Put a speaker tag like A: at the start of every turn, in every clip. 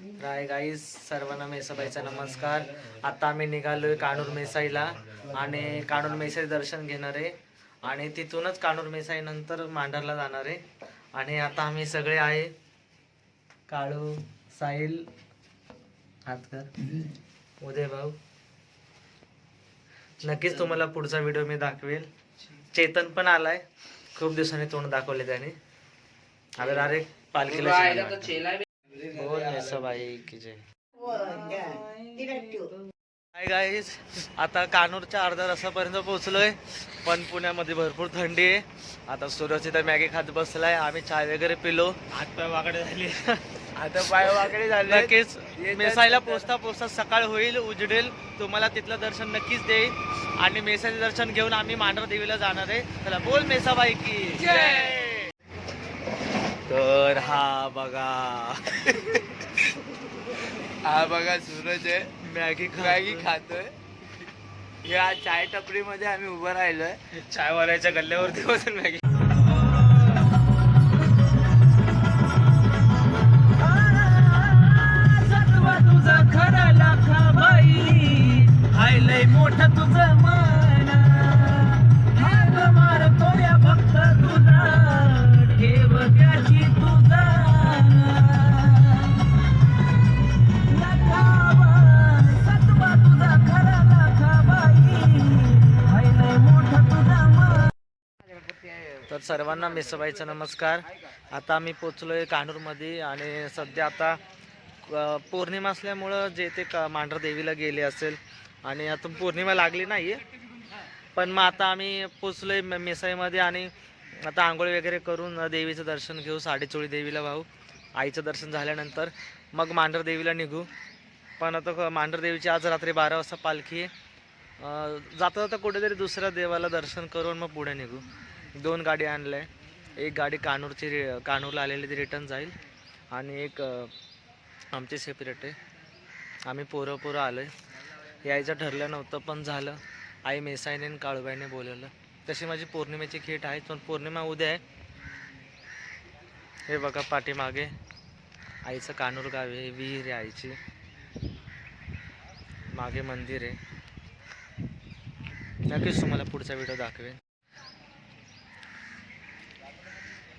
A: राय गाईस सर्वांना मेसाबाईचा नमस्कार. आता आम्ही निघालोय कानूर मेसाईला आणि कानूर मेसाई दर्शन घेणार आहे. आणि तिथूनच कानूर मेसाई नंतर मांढरला जाणार आहे. आणि आता आम्ही सगळे आहे. काळू साहिल हातकर उदय भाऊ. नक्कीच तुम्हाला पुढचा व्हिडिओ मी दाखवेल. चेतन पण आलाय. खूप दिवसांनी तोंड दाखवले त्याने. आता डायरेक्ट पालखीला शिरायला. की जय हाय गाईज आता कानूरच्या अर्ध्या रस्त्यापर्यंत पोहोचलोय. पण पुण्यामध्ये भरपूर थंडी आहे. आता सूरज इथं मॅगी खात बसलाय. आम्ही चाय वगैरे पिलो. हातपाय वाकडे झाले.
B: आता पाय वाकडे झाले.
A: नक्कीच. मेसाईला पोचता पोचता सकाळ होईल उजडेल. तुम्हाला तिथलं दर्शन नक्कीच देईल. आणि मेसाईचं दर्शन घेऊन आम्ही मांढर देवीला जाणार आहे. चला बोल मेसाबाई की. तर हा बघा.
B: हा बघा सूरज आहे.
A: मॅगी
B: मॅगी खातोय. या चाय टपरी मध्ये आम्ही उभं राहिलोय.
A: चायवाल्याच्या गल्ल्यावरती बसून मॅगी तुझं खरं लाखा बाई. हाय लय मोठं तुझं मन. सर्वांना मिसबाईचा नमस्कार. आता आम्ही पोचलोय कानूरमध्ये आणि सध्या आता पौर्णिमा असल्यामुळं जे ते का देवीला गेले असेल आणि आता पौर्णिमा लागली नाही पण मग आता आम्ही पोचलोय म- मिसाईमध्ये आणि आता आंघोळ वगैरे करून देवीचं दर्शन घेऊ साडेचोळी देवीला भाऊ आईचं दर्शन झाल्यानंतर मग मांढर देवीला निघू. पण आता क- मांढर देवीची आज रात्री बारा वाजता पालखी जाता जाता कुठेतरी दुसऱ्या देवाला दर्शन करून मग पुढे निघू. दोन गाडी आणल्या. एक गाडी कानूरची रि कानूरला आलेली ती रिटर्न जाईल आणि एक आमची सेपरेट आहे. आम्ही पोरं पोरं आलो आहे यायचं ठरलं नव्हतं पण झालं. आई मेसाईने आणि काळूबाईने बोलवलं. तशी माझी पौर्णिमेची खेट आहे पण पौर्णिमा उद्या आहे. हे बघा पाठीमागे. आईचं कानूर गाव आहे विहीर आहे आईची. मागे मंदिर आहे. नक्कीच तुम्हाला पुढचा व्हिडिओ दाखवेन.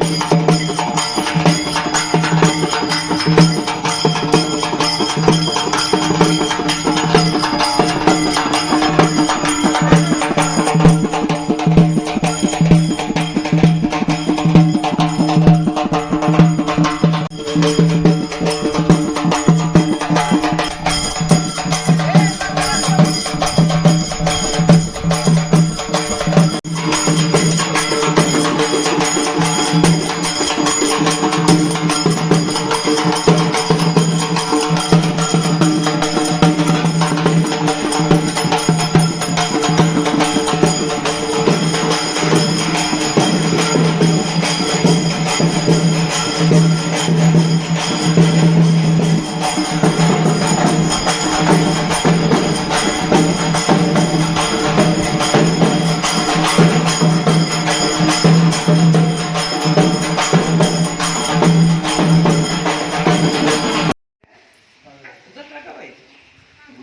C: Thank you.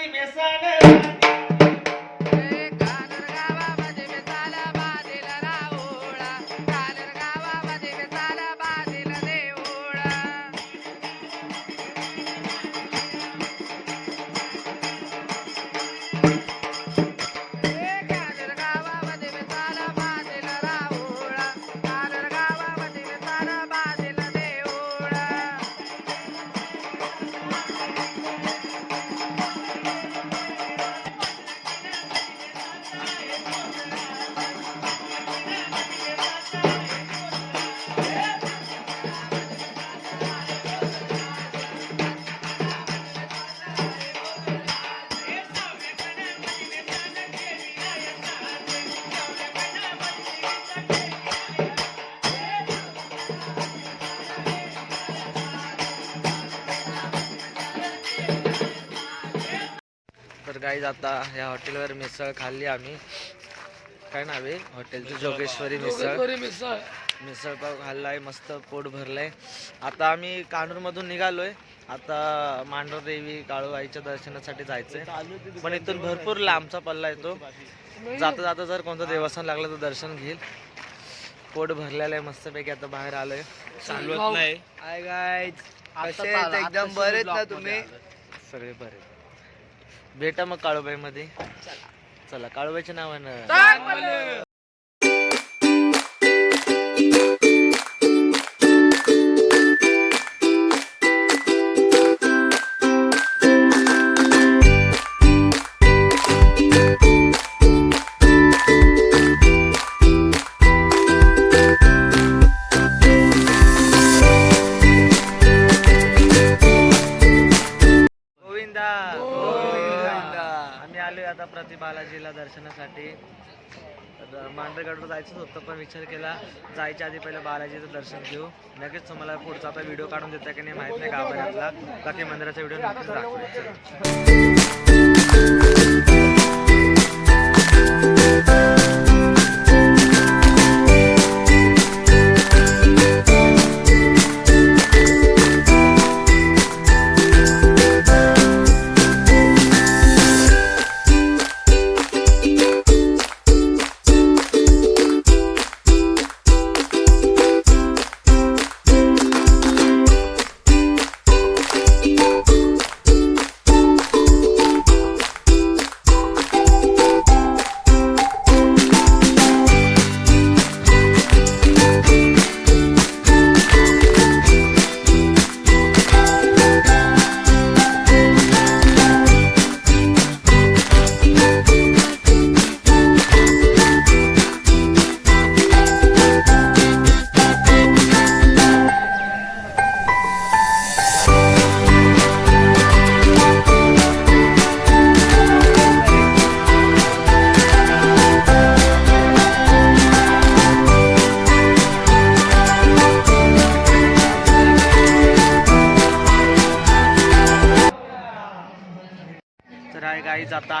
C: 里面塞
A: गाईज आता या हॉटेलवर मिसळ खाल्ली आम्ही. काय नाव आहे? हॉटेलची जोगेश्वरी मिसळ. मिसळ. पाव खाल्लाय मस्त पोट भरलंय. आता आम्ही कानूरमधून निघालोय. आता मांढर देवी काळूबाईच्या दर्शनासाठी जायचंय. पण इथून भरपूर लांबचा पल्ला येतो जाता जाता जर कोणतं देवस्थान लागलं तर दर्शन घेईल. पोट भरलेलं आहे मस्तपैकी आता बाहेर आलोय. चालवत नाही.
B: हाय? एकदम बरेच ना तुम्ही.
A: सगळे बरे. भेटा मग काळूबाई मध्ये चला काळूबाईच्या नावानं. गोविंदा बालाजीला दर्शनासाठी. मांडरगडवर मांढरगडवर जायचंच होतं पण विचार केला. जायच्या आधी पहिलं बालाजीचं दर्शन घेऊ. नक्कीच तुम्हाला पुढचा आता व्हिडिओ काढून देता की नाही माहीत नाही गाभाऱ्यातला बाकी मंदिराचा व्हिडिओ नक्कीच दाखवू.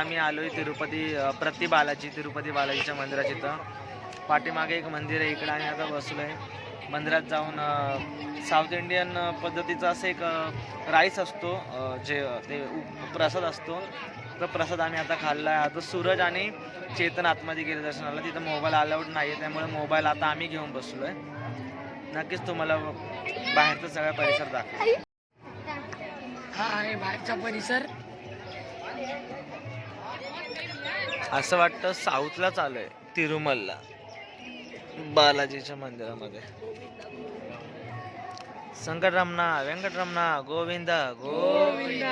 A: आम्ही आलो आहे तिरुपती अ, प्रति बालाजी तिरुपती बालाजीच्या मंदिराच्या इथं. पाठीमागे एक मंदिर आहे इकडं आम्ही आता बसलो आहे मंदिरात जाऊन साऊथ इंडियन पद्धतीचा असं एक राईस असतो जे ते प्रसाद असतो. तो प्रसाद आम्ही आता खाल्ला आहे आता सूरज आणि चेतन आतमध्ये गेले दर्शनाला. तिथं मोबाईल अलाउड नाही आहे त्यामुळे मोबाईल आता आम्ही घेऊन बसलो आहे नक्कीच तुम्हाला बाहेरचा सगळा परिसर दाखव
C: हा आहे बाहेरचा परिसर.
A: असं वाटतं साऊथला चालू आहे तिरुमलला. बालाजीच्या मंदिरामध्ये. संकटरमणा व्यंकटरमणा गोविंदा गोविंदा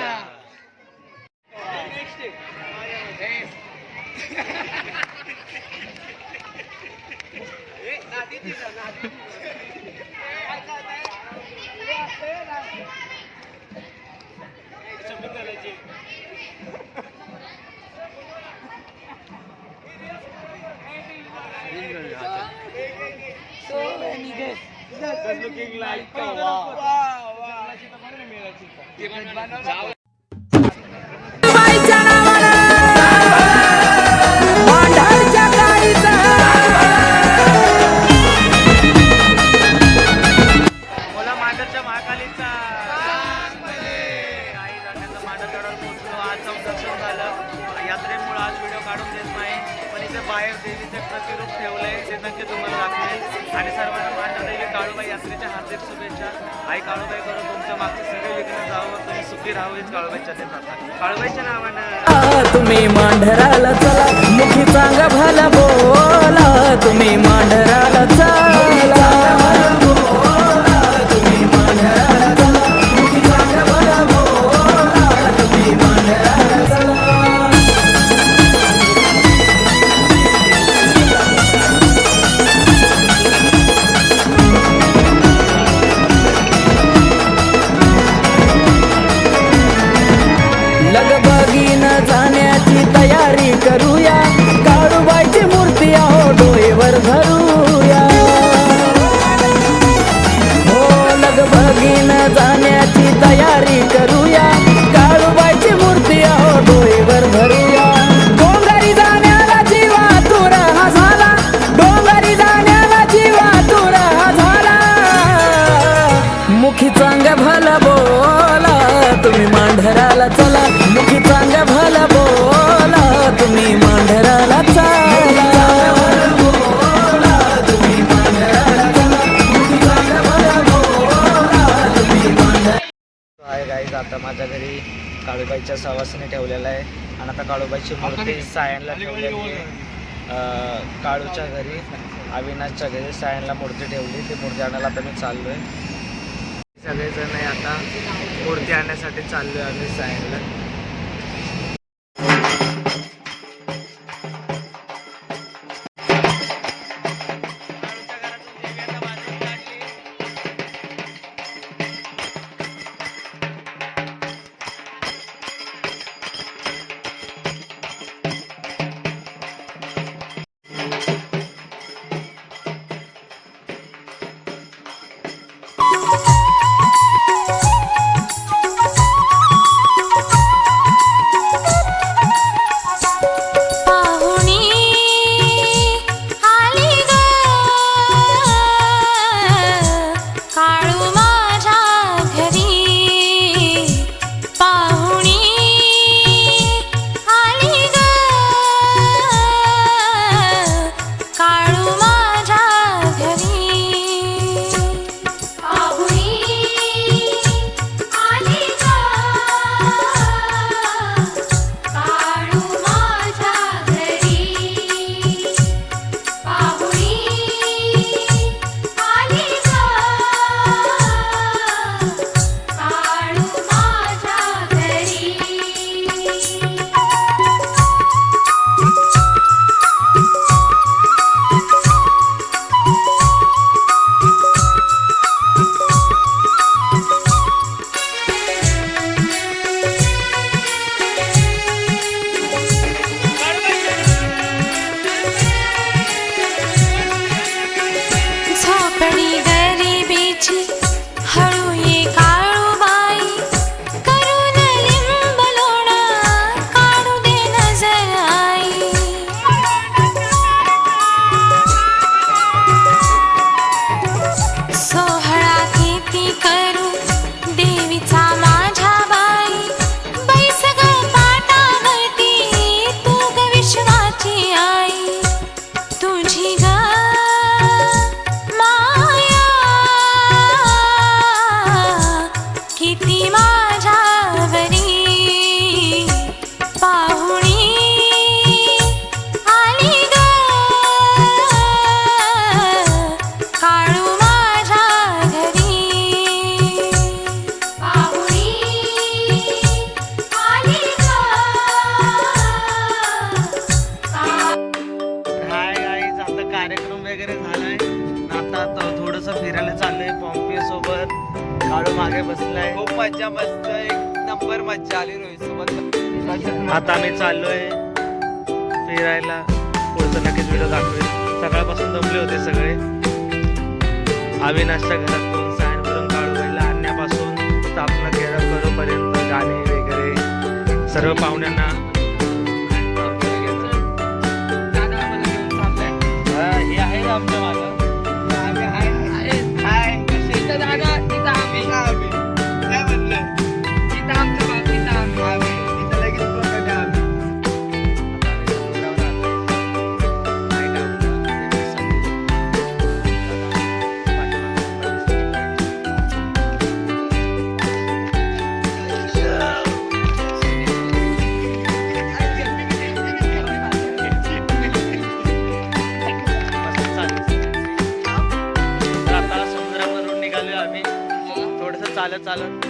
A: बोला मांडरच्या महाकालीचा काही जाण्याचं मांडर चढावर पोहोचलो आज जाऊन दर्शन झालं यात्रेमुळे आज व्हिडिओ काढून देत नाही पण इथे बाहेर देवीचे प्रतिरूप ठेवलंय ते नक्की तुम्हाला दाखवेल. आणि सर्वांना यात्रेच्या हार्दिक शुभेच्छा. आई काळूबाई करून तुमचं मागचं सगळे विघ्न जावं तुम्ही सुखी राहू हीच काळूबाईच्या देतात. काळूबाईच्या नावानं
D: तुम्ही मांढराला चला मुखी चांगा भला बोला. तुम्ही मांढराला चला.
E: सवासने ठेवलेला आहे. आणि आता काळूबाईची मूर्ती सायनला ठेवलेली आहे. काळूच्या घरी अविनाशच्या घरी सायनला मूर्ती ठेवली. ती मूर्ती आणायला आता मी चाललो आहे सगळेजण आता मूर्ती आणण्यासाठी चाललो आहे आम्ही सायनला. वगैरे झालाय. आता तो थोडंसं फिरायला चाललंय पॉम्पी सोबत. काळू मागे बसलाय.
B: खूप मज्जा मस्त. एक नंबर मज्जा आली रोहित सोबत.
E: आता आम्ही चाललोय फिरायला. पुढचं नक्कीच व्हिडिओ दाखवेल. सकाळपासून दमले होते सगळे. अविनाशच्या घरातून सायनपर्यंत काळूबाईला आणण्यापासून स्थापना केलं करोपर्यंत गाणे वगैरे सर्व पाहुण्यांना हे चालत